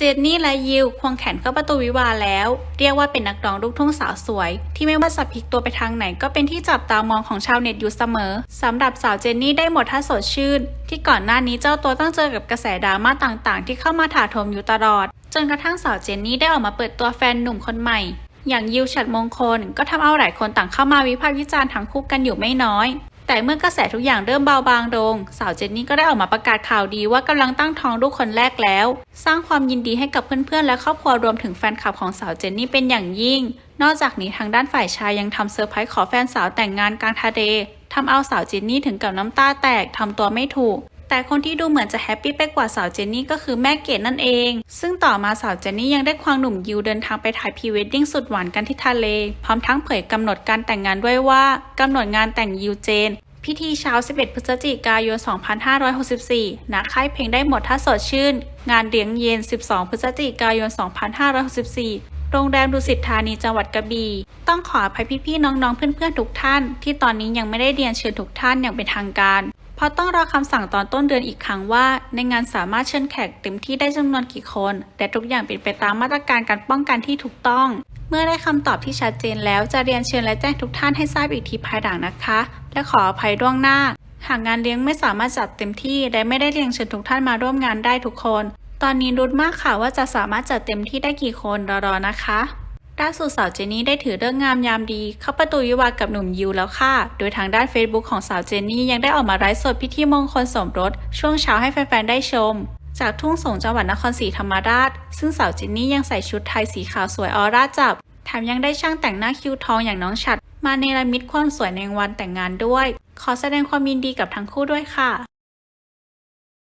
เจนนี่และยิวควงแขนเข้าประตูวิวาแล้ว เรียกว่าเป็นนักร้องลูกทุ่งสาวสวย ที่ไม่ว่าจะพลิกตัวไปทางไหนก็เป็นที่จับตามองของชาวเน็ตอยู่เสมอสำหรับสาวเจนนี่ได้หมดท่าสดชื่น ที่ก่อนหน้านี้เจ้าตัวต้องเจอกับกระแสดราม่าต่างๆ ที่เข้ามาถาโถมอยู่ตลอด จนกระทั่งสาวเจนนี่ได้ออกมาเปิดตัวแฟนหนุ่มคนใหม่ อย่างยิวฉัดมงคลก็ทำเอาหลายคนต่างเข้ามาวิพากษ์วิจารณ์ทั้งคู่กันอยู่ไม่น้อย แต่เมื่อกระแสทุกอย่างเริ่มเบาบางลง สาวเจนนี่ก็ได้ออกมาประกาศข่าวดีว่ากำลังตั้งท้องลูกคนแรกแล้ว สร้างความยินดีให้กับเพื่อนๆ และครอบครัวรวมถึงแฟนคลับของสาวเจนนี่เป็นอย่างยิ่ง นอกจากนี้ทางด้านฝ่ายชายยังทำเซอร์ไพรส์ขอแฟนสาวแต่งงานกลางทะเลทำเอาสาวเจนนี่ถึงกับน้ำตาแตกทำตัวไม่ถูก แต่คนที่ดูเหมือนจะแฮปปี้ไปกว่าสาวเจนนี่ก็คือแม่เกดนั่นเอง ซึ่งต่อมาสาวเจนนี่ยังได้ควงหนุ่มยิวเดินทางไปถ่ายพรีเวดดิ้งสุดหวานกันที่ทะเล พร้อมทั้งเผยกำหนดการแต่งงานด้วยว่ากำหนดงานแต่งยิวเจน พิธีเช้า 11 พฤศจิกายน 2564ณค่ายเพลงได้หมดท่าสดชื่น งานเลี้ยงเย็น 12 พฤศจิกายน 2564 โรงแรมดุสิตธานีจังหวัดกระบี่ต้องขออภัยพี่ๆน้องๆเพื่อนๆทุกท่าน ที่ตอนนี้ยังไม่ได้เรียนเชิญทุกท่านอย่างเป็นทางการเพราะต้องรอคำสั่งตอนต้นเดือนอีกครั้งว่า ในงานสามารถเชิญแขกเต็มที่ได้จำนวนกี่คน แต่ทุกอย่างเป็นไปตามมาตรการการป้องกันที่ถูกต้อง เมื่อได้คำตอบที่ชัดเจนแล้วจะเรียนเชิญและแจ้งทุกท่านให้ทราบอีกทีภายหลังนะคะ และขออภัยล่วงหน้า หากงานเลี้ยงไม่สามารถจัดเต็มที่และไม่ได้เรียนเชิญทุกท่านมาร่วมงานได้ทุกคน ตอนนี้รุ้นมากค่ะว่าจะสามารถจัดเต็มที่ได้กี่คนรอๆนะคะล่าสุดสาวเจนนี่ได้ถือเรื่องงามยามดี เข้าประตูวิวากับหนุ่มยิวแล้วค่ะ โดยทางด้าน Facebook ของสาวเจนนี่ยังได้ออกมาไลฟ์สดพิธีมงคลสมรส ช่วงเช้าให้แฟนๆ ได้ชม จากทุ่งสงจังหวัดนครศรีธรรมราช ซึ่งสาวเจนนี่ยังใส่ชุดไทยสีขาวสวยออร่าจับแถมยังได้ช่างแต่งหน้าคิ้วทองอย่างน้องฉัด มาเนรมิตความสวยในวันแต่งงานด้วย ขอแสดงความยินดีกับทั้งคู่ด้วยค่ะ